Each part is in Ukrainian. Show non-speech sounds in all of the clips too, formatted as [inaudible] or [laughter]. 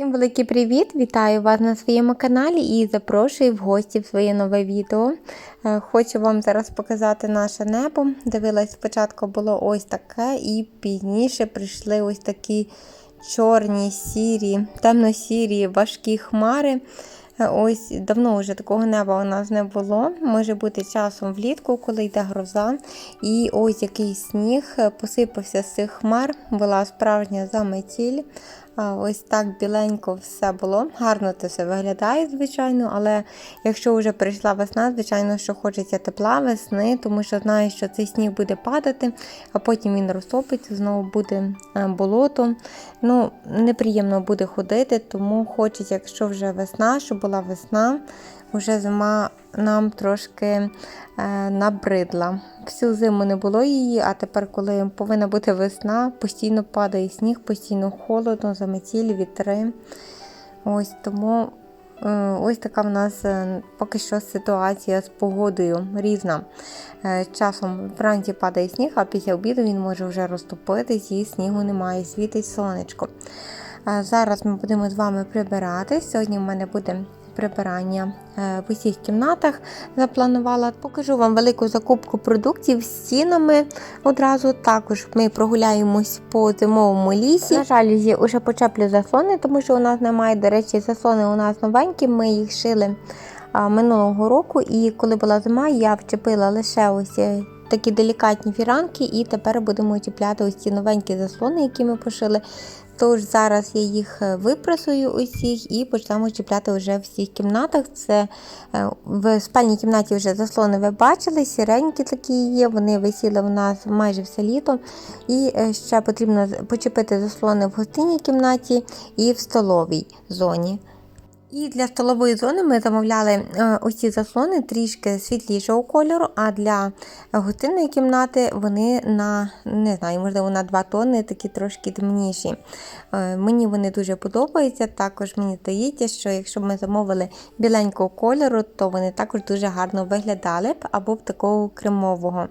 Всім великий привіт! Вітаю вас на своєму каналі і запрошую в гості в своє нове відео. Е, Хочу вам зараз показати наше небо. Дивилась, спочатку було ось таке, і пізніше прийшли ось такі чорні, сірі, темно-сірі, важкі хмари. Е, Ось давно вже такого неба у нас не було. Може бути часом влітку, коли йде гроза. І ось який сніг посипався з цих хмар, була справжня заметіль. Ось так біленько все було. Гарно це все виглядає, звичайно, але якщо вже прийшла весна, звичайно, що хочеться тепла весни, тому що знаю, що цей сніг буде падати, а потім він розтопиться, знову буде е, болото. Ну, неприємно буде ходити, тому хочеться, якщо вже весна, щоб була весна, вже зима нам трошки е, набридла. Всю зиму не було її, а тепер, коли повинна бути весна, постійно падає сніг, постійно холодно, заметілі, вітри. Ось тому е, ось така в нас е, поки що ситуація з погодою різна. Часом вранці падає сніг, а після обіду він може вже розтопитись і снігу немає, світить сонечко. Зараз ми будемо з вами прибирати. Сьогодні в мене буде прибирання е, в усіх кімнатах запланувала. Покажу вам велику закупку продуктів з цінами. Одразу також ми прогуляємось по зимовому лісі. На жаль, є уже почеплю заслони, тому що у нас немає. До речі, заслони у нас новенькі. Ми їх шили минулого року. І коли була зима, я вчепила лише ось. е, Такі делікатні фіранки, і тепер будемо чіпляти ось ці новенькі заслони, які ми пошили. Тож зараз я їх е, випрасую усіх і почнемо чіпляти вже в всіх кімнатах. Це е, в спальній кімнаті вже заслони ви бачили, сіренькі такі є. Вони висіли в нас майже все літо. І е, ще потрібно почепити заслони в гостинній кімнаті і в столовій зоні. І для столової зони ми замовляли е, ось заслони трішки світлішого кольору, а для гостинної кімнати вони на не знаю, можливо, на 2 тонни такі трошки темніші. Е, Мені вони дуже подобаються. Також мені здається, що якщо б ми замовили біленького кольору, то вони також дуже гарно виглядали б або б такого кремового.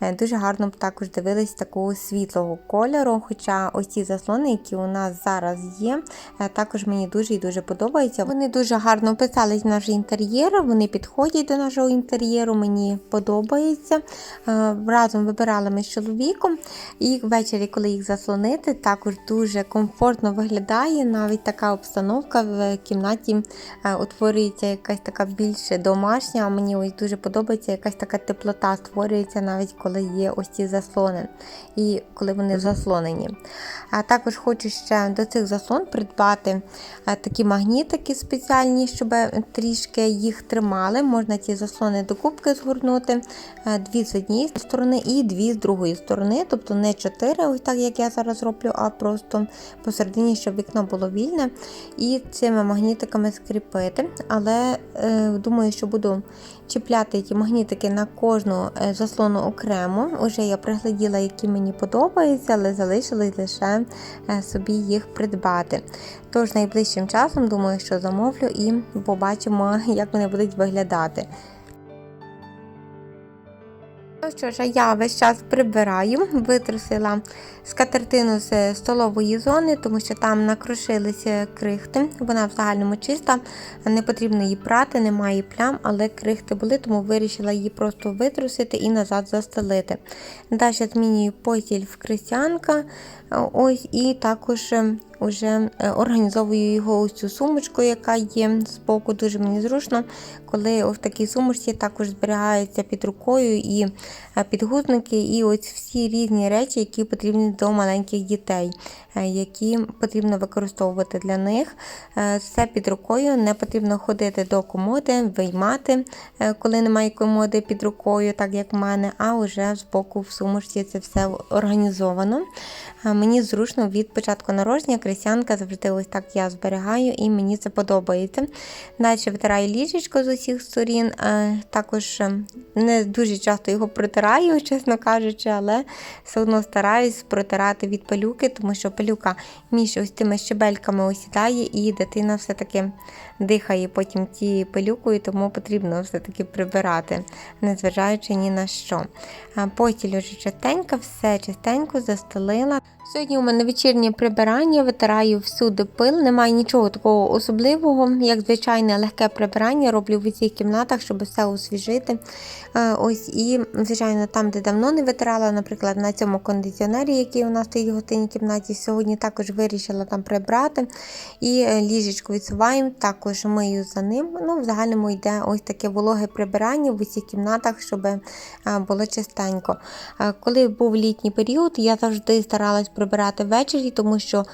Е, Дуже гарно б також дивились такого світлого кольору. Хоча ось ці заслони, які у нас зараз є, також мені дуже і дуже подобаються. Вони дуже гарно вписались в наш інтер'єр, вони підходять до нашого інтер'єру, мені подобається. Е, Разом вибирали ми з чоловіком, і ввечері, коли їх заслонити, також дуже комфортно виглядає. Навіть така обстановка в кімнаті е, утворюється якась така більше домашня. А мені ось дуже подобається якась така теплота створюється навіть коли є ось ці заслони і коли вони заслонені. А також хочу ще до цих заслон придбати е, такі магнітики спеціальні, щоб трішки їх тримали. Можна ці заслони до кубки згорнути, е, дві з однієї сторони і дві з другої сторони, тобто не чотири, ось так як я зараз роблю, а просто посередині, щоб вікно було вільне. І цими магнітиками скріпити. Але е, думаю, що буду чіпляти ті магнітики на кожну е, заслону окремо. Уже я пригляділа, які мені подобаються, але залишилось лише е, собі їх придбати. Тож найближчим часом думаю, що замовлю і побачимо, як вони будуть виглядати. Ну що ж, я весь час прибираю, витрусила скатертину з столової зони, тому що там накрушилися крихти. Вона в загальному чиста, не потрібно її прати, немає плям, але крихти були, тому вирішила її просто витрусити і назад застелити. Далі змінюю постіль в крестянка. Ось і також вже організовую його ось цю сумочку, яка є з боку. Дуже мені зручно, коли в такій сумочці також зберігаються під рукою і е, підгузники, і ось всі різні речі, які потрібні до маленьких дітей, е, які потрібно використовувати для них. Е, Все під рукою, не потрібно ходити до комоди, виймати, е, коли немає комоди під рукою, так як в мене, а вже з боку в сумочці це все організовано. Е, Мені зручно від початку народження кресянка завжди ось так я зберігаю, і мені це подобається. Далі витираю ліжечко з усіх сторін. е, Також е, не дуже часто його протираю, [laughs] чесно кажучи, але все одно стараюсь протирати від пилюки, тому що пилюка між ось тими щебельками осідає, і дитина все-таки дихає потім тією пилюкою, тому потрібно все-таки прибирати, незважаючи ні на що. А Постіль уже чистенька, все чистенько застелила. Сьогодні у мене вечірнє прибирання, витираю всюди пил. Немає нічого такого особливого, як звичайне легке прибирання. Роблю в усіх кімнатах, щоб все освіжити. Е, Ось і, звичайно, там, де давно не витирала, наприклад, на цьому кондиціонері, який у нас стоїть в гостинній кімнаті, сьогодні також вирішила там прибрати. І е, ліжечко відсуваємо, також мию за ним. Ну, в загальному йде ось таке вологе прибирання в усіх кімнатах, щоб е, було чистенько. Коли був літній період, я завжди старалась прибирати ввечері, тому що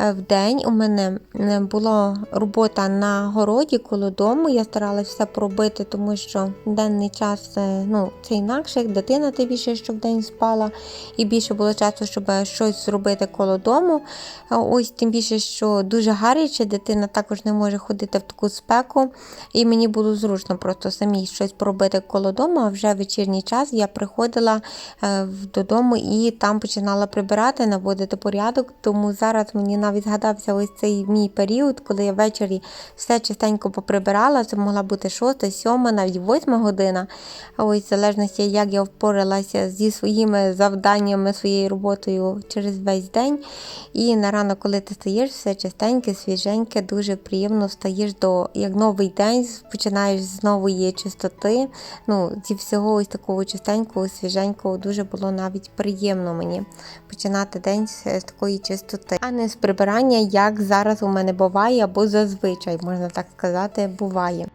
е, в день у мене е, була робота на городі коло дому. Я старалась все поробити, тому що денний час е, ну, це інакше, дитина тим більше, що в день спала, і більше було часу, щоб щось зробити коло дому. Ось тим більше, що дуже гаряче, дитина також не може ходити в таку спеку, і мені було зручно просто самій щось поробити коло дому. А вже в вечірній час я приходила додому і там починала прибирати, наводити порядок. Тому зараз мені навіть згадався ось цей мій період, коли я ввечері все чистенько поприбирала. Це могла бути 6, 7, навіть 8 година. Ось в залежності, як я впоралася зі своїми завданнями, своєю роботою через весь день. І на ранок, коли ти стаєш, все чистеньке, свіженьке, дуже приємно стаєш до як новий день, починаєш з нової чистоти. Ну, зі всього ось такого чистенького, свіженького, дуже було навіть приємно мені починати день з з такої чистоти, а не з прибирання, як зараз у мене буває, або зазвичай, можна так сказати, буває.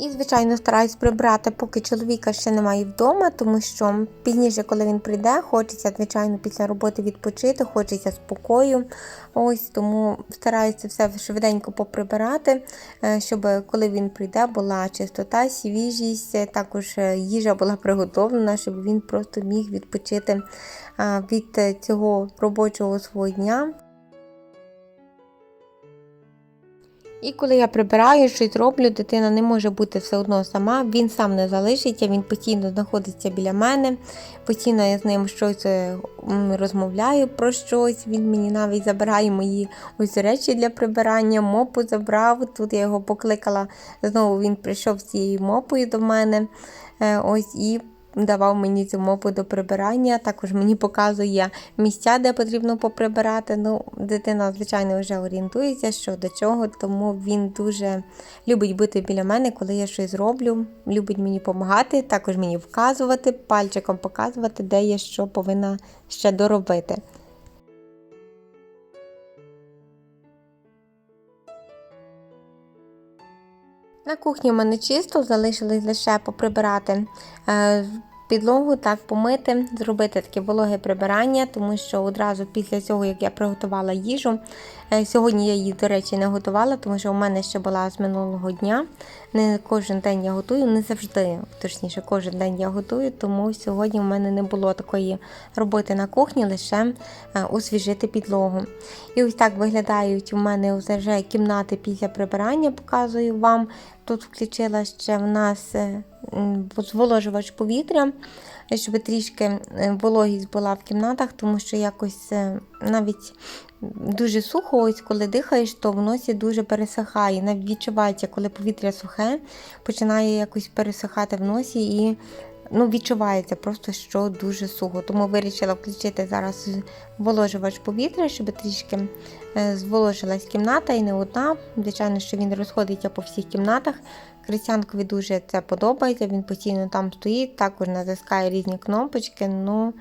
І, звичайно, стараюсь прибрати, поки чоловіка ще немає вдома, тому що пізніше, коли він прийде, хочеться, звичайно, після роботи відпочити, хочеться спокою. Ось тому стараюся все швиденько поприбирати, е, щоб коли він прийде, була чистота, свіжість, е, також е, їжа була приготовлена, щоб він просто міг відпочити від цього робочого свого дня. І коли я прибираю, щось роблю, дитина не може бути все одно сама, він сам не залишиться, він постійно знаходиться біля мене, постійно я з ним щось е, розмовляю про щось. Він мені навіть забирає мої ось речі для прибирання, мопу забрав. Тут я його покликала. Знову він прийшов з цією мопою до мене. Е, Ось і давав мені цю мопу до прибирання. Також мені показує місця, де потрібно поприбирати. Ну, дитина, звичайно, вже орієнтується, що до чого, тому він дуже любить бути біля мене, коли я щось роблю. Любить мені допомагати, також мені вказувати, пальчиком показувати, де я що повинна ще доробити. На кухні в мене чисто, залишилось лише поприбирати е, підлогу, так помити, зробити таке вологе прибирання, тому що одразу після цього, як я приготувала їжу, сьогодні я її, до речі, не готувала, тому що у мене ще була з минулого дня. Не кожен день я готую, не завжди, точніше, кожен день я готую, тому сьогодні в мене не було такої роботи на кухні, лише е, освіжити підлогу. І ось так виглядають у мене вже кімнати після прибирання, показую вам. Тут включила ще в нас е, зволожувач повітря, щоб трішки е, вологість була в кімнатах, тому що якось е, навіть дуже сухо, ось коли дихаєш, то в носі дуже пересихає. Навіть відчувається, коли повітря сухе, починає якось пересихати в носі і ну, відчувається просто, що дуже сухо. Тому вирішила включити зараз вложувач повітря, щоб трішки е, зволожилась кімната і не одна. Звичайно, що він розходиться по всіх кімнатах. Крістянкові дуже це подобається, він постійно там стоїть, також натискає різні кнопочки. Ну,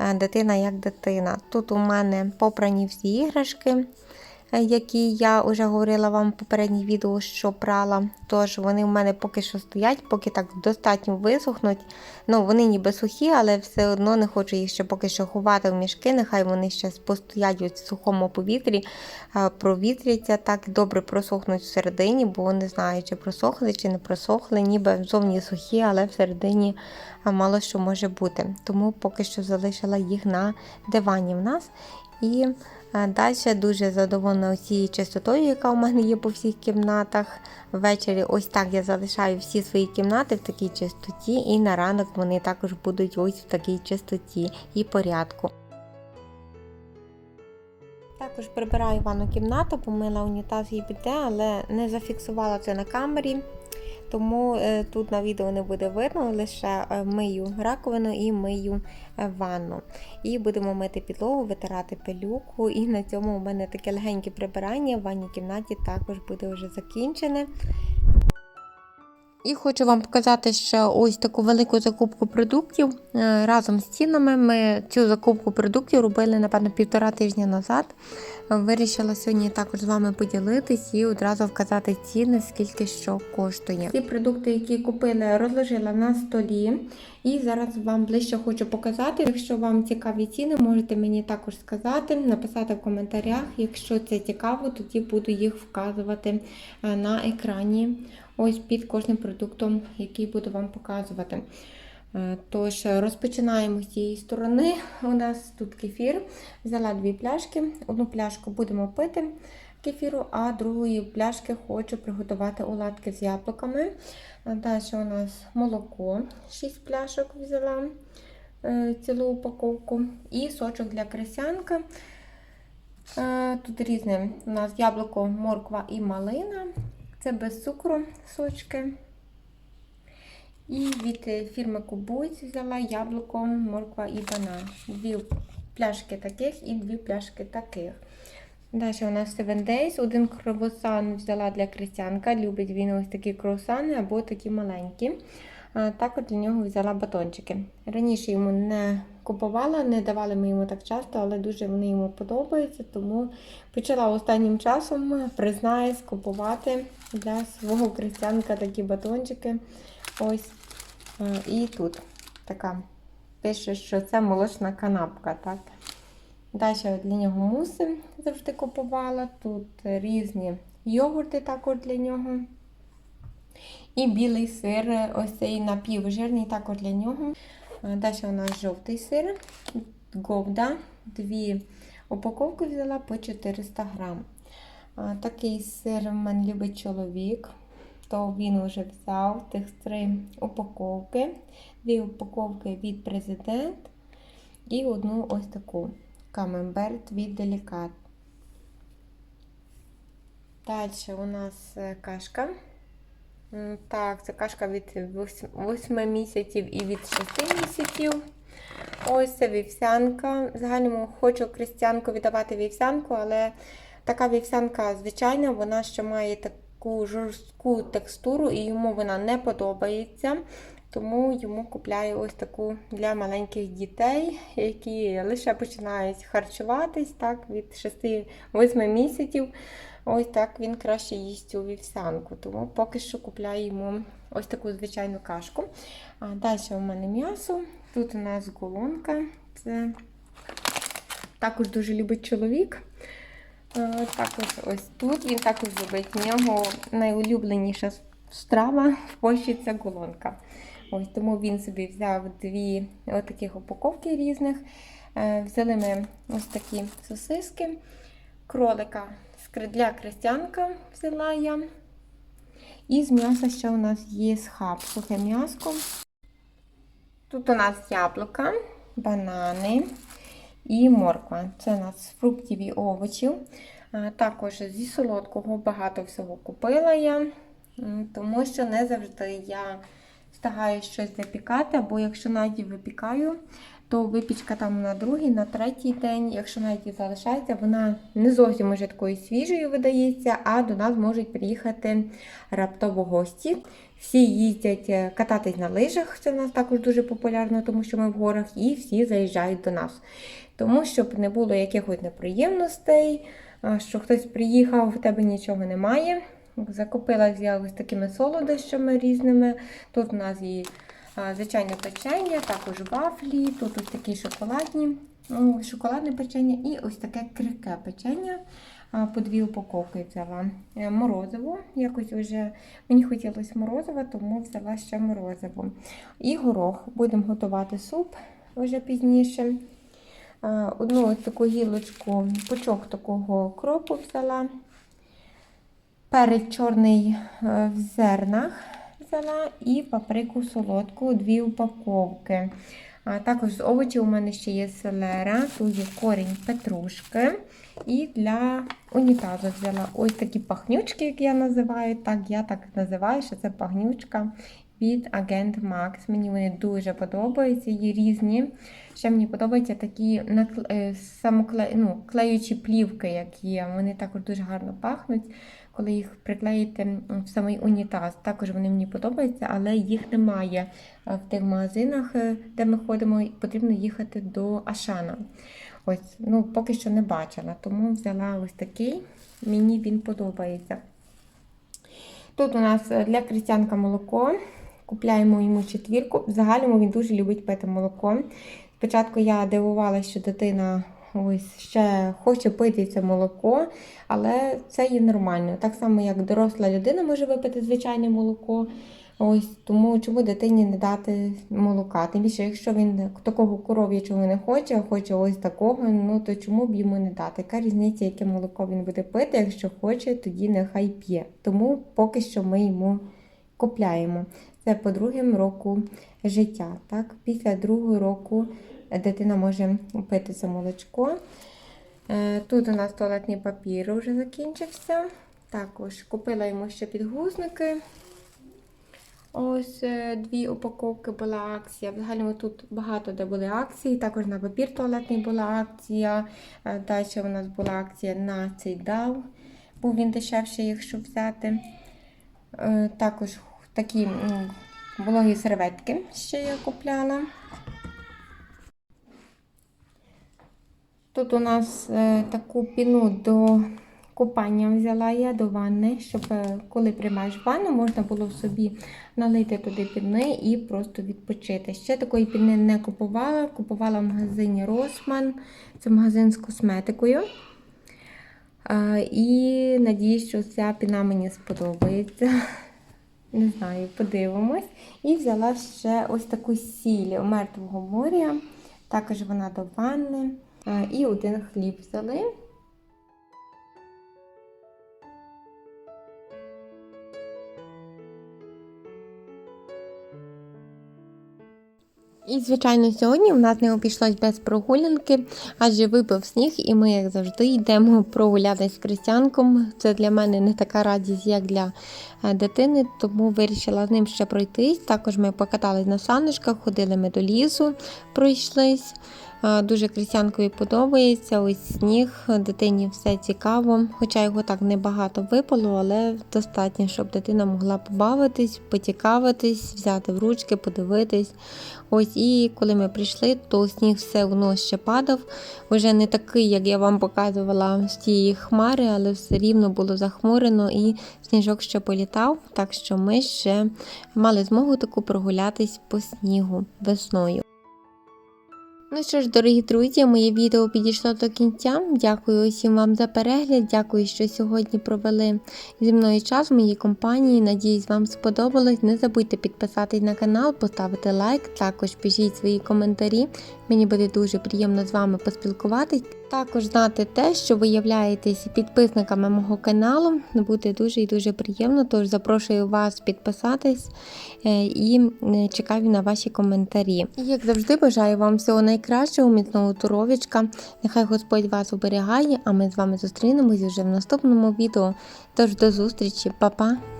е, дитина як дитина. Тут у мене попрані всі іграшки, які я вже говорила вам в попередніх відео, що прала. Тож вони в мене поки що стоять, поки так достатньо висохнуть. Ну, вони ніби сухі, але все одно не хочу їх ще поки що ховати в мішки. Нехай вони ще постоять у сухому повітрі, е, провітряться, так добре просохнуть всередині, бо не знаю, чи просохли, чи не просохли, ніби зовні сухі, але всередині е, мало що може бути. Тому поки що залишила їх на дивані в нас. І далі дуже задоволена цією чистотою, яка у мене є по всіх кімнатах. Ввечері ось так я залишаю всі свої кімнати в такій чистоті, і на ранок вони також будуть ось в такій чистоті і порядку. Також прибираю ванну кімнату, помила унітаз і біде, але не зафіксувала це на камері. Тому е, тут на відео не буде видно, лише е, мию раковину і мию е, ванну. І будемо мити підлогу, витирати пилюку. І на цьому у мене таке легеньке прибирання в ванній кімнаті також буде вже закінчене. І хочу вам показати ще ось таку велику закупку продуктів. Е, Разом з цінами ми цю закупку продуктів робили, напевно, півтора тижня назад. Вирішила сьогодні також з вами поділитись і одразу вказати ціни, скільки що коштує. Ці продукти, які купили, розложила на столі. І зараз вам ближче хочу показати. Якщо вам цікаві ціни, можете мені також сказати, написати в коментарях. Якщо це цікаво, тоді буду їх вказувати е, на екрані. Ось під кожним продуктом, який буду вам показувати. Е, Тож, розпочинаємо з цієї сторони. У нас тут кефір. Взяла дві пляшки. Одну пляшку будемо пити кефіру, а другої пляшки хочу приготувати оладки з яблуками. Е, Далі у нас молоко, 6 пляшок взяла е, цілу упаковку. І сочок для кресянка. Тут різне у нас яблуко, морква і малина. Це без цукру сочки. І від е, фірми Кубуйць взяла яблуко, морква і банан. Дві пляшки таких і дві пляшки таких. Далі у нас 7 Days. Один круасан взяла для крестянка. Любить він ось такі круасани або такі маленькі. А Також для нього взяла батончики. Раніше йому не купувала, не давали ми йому так часто, але дуже вони йому подобаються, тому почала останнім часом, признаюсь, купувати для свого крестянка такі батончики. Ось. Е, І тут така пише, що це молочна канапка. так. Далі для нього муси завжди купувала. Тут різні йогурти також для нього. І білий сир, ось цей напівжирний також для нього. Е, Далі у нас жовтий сир, говда, дві упаковки взяла по 400 грам. Е, Такий сир в мене любить чоловік, то він вже взяв тих три упаковки, дві упаковки від президент і одну ось таку камемберт від делікат. Далі у нас е, кашка. Так, це кашка від 8 місяців і від 6 місяців. Ось це вівсянка. Загальному хочу крестянку віддавати вівсянку, але така вівсянка звичайна, вона ще має таку жорстку текстуру і йому вона не подобається. Тому йому купляю ось таку для маленьких дітей, які лише починають харчуватись так, від 6-8 місяців. Ось так він краще їсть у вівсянку. Тому поки що купляю йому ось таку звичайну кашку. А далі у мене м'ясо. Тут у нас голонка. Це також дуже любить чоловік. Також ось тут він також любить. В нього найулюбленіша страва в Польщі це голонка. Ось Тому він собі взяв дві таких упаковки різних. Е, Взяли ми ось такі сосиски, кролика для крестянка взяла я. І з м'яса ще у нас є схаб, сухе м'яско. Тут у нас яблука, банани і морква. Це у нас фруктів і овочів. Також зі солодкого багато всього купила я, тому що не завжди я встигаю щось випікати, або якщо навіть випікаю, то випічка там на другий, на третій день, якщо навіть залишається, вона не зовсім уже такою свіжою видається, а до нас можуть приїхати раптово гості. Всі їздять е, кататись на лижах, це в нас також дуже популярно, тому що ми в горах, і всі заїжджають до нас. Тому, щоб не було якихось неприємностей, що хтось приїхав, в тебе нічого немає. Закупила я такими солодощами різними. Тут у нас є звичайне печення, також вафлі, тут ось такі шоколадні, шоколадне печення і ось таке крихке печення. По дві упаковки взяла Е, морозиво. Якось вже мені хотілося морозиво, тому взяла ще морозиво. І горох. Будемо готувати суп вже пізніше. Одну ось таку гілочку, пучок такого кропу взяла. Перець чорний е, в зернах взяла і паприку солодку, дві упаковки. А також з овочів у мене ще є селера, тут є корінь петрушки. І для унітазу взяла ось такі пахнючки, як я називаю. Так, я так називаю, що це пахнючка від Agent Max. Мені вони дуже подобаються, є різні. Ще мені подобаються такі е, самокле... ну, клеючі плівки, як є. Вони також дуже гарно пахнуть, коли їх приклеїти в самий унітаз. Також вони мені подобаються, але їх немає е, в тих магазинах, е, де ми ходимо. Потрібно їхати до Ашана. Ось, ну, поки що не бачила, тому взяла ось такий. Мені він подобається. Тут у нас е, для крістянка молоко. Купляємо йому четвірку. В загальному він дуже любить пити молоко. Спочатку я дивувалася, що дитина ось ще хоче пити це молоко, але це є нормально. Так само, як доросла людина може випити звичайне молоко. Ось тому чому дитині не дати молока? Тим більше, якщо він такого коров'ячого не хоче, а хоче ось такого, ну то чому б йому не дати? Яка різниця, яке молоко він буде пити? Якщо хоче, тоді нехай п'є. Тому поки що ми йому купляємо. Це по другим року життя. Так? Після другого року дитина може пити це молочко. Е, Тут у нас туалетний папір вже закінчився. Також купила йому ще підгузники. Ось е, дві упаковки була акція. Взагалі тут багато де були акції. Також на папір туалетний була акція. Е, Далі у нас була акція на цей дав. Був він дешевший, якщо взяти. Також такі м, вологі серветки ще я купляла. Тут у нас е, таку піну до купання взяла я до ванни, щоб е, коли приймаєш ванну, можна було собі налити туди піни і просто відпочити. Ще такої піни не купувала. Купувала в магазині Росман. Це магазин з косметикою. Е, І надіюсь, що ця піна мені сподобається. Не знаю, подивимось. І взяла ще ось таку сіль мертвого моря. Також вона до ванни. Е, І один хліб взяли. І, звичайно, сьогодні в нас не обійшлось без прогулянки, адже випав сніг, і ми, як завжди, йдемо прогулятись з крестянком. Це для мене не така радість, як для е, дитини, тому вирішила з ним ще пройтись. Також ми покатались на саночках, ходили ми до лісу, пройшлись. Е, Дуже крістянкові подобається. Ось сніг, дитині все цікаво. Хоча його так небагато випало, але достатньо, щоб дитина могла побавитись, поцікавитись, взяти в ручки, подивитись. Ось і коли ми прийшли, то сніг все одно ще падав. Вже не такий, як я вам показувала з тієї хмари, але все рівно було захмурено і сніжок ще політав. Так що ми ще мали змогу таку прогулятись по снігу весною. Ну що ж, дорогі друзі, моє відео підійшло до кінця. Дякую усім вам за перегляд. Дякую, що сьогодні провели зі мною час в моїй компанії. Надіюсь, вам сподобалось. Не забудьте підписатись на канал, поставити лайк, також пишіть свої коментарі. Мені буде дуже приємно з вами поспілкуватись. Також знати те, що ви являєтесь підписниками мого каналу. Буде дуже і дуже приємно. Тож запрошую вас підписатись е, і чекаю на ваші коментарі. І як завжди, бажаю вам всього найкращого, міцного здоров'ячка. Нехай Господь вас оберігає, а ми з вами зустрінемось вже в наступному відео. Тож до зустрічі, Па-па!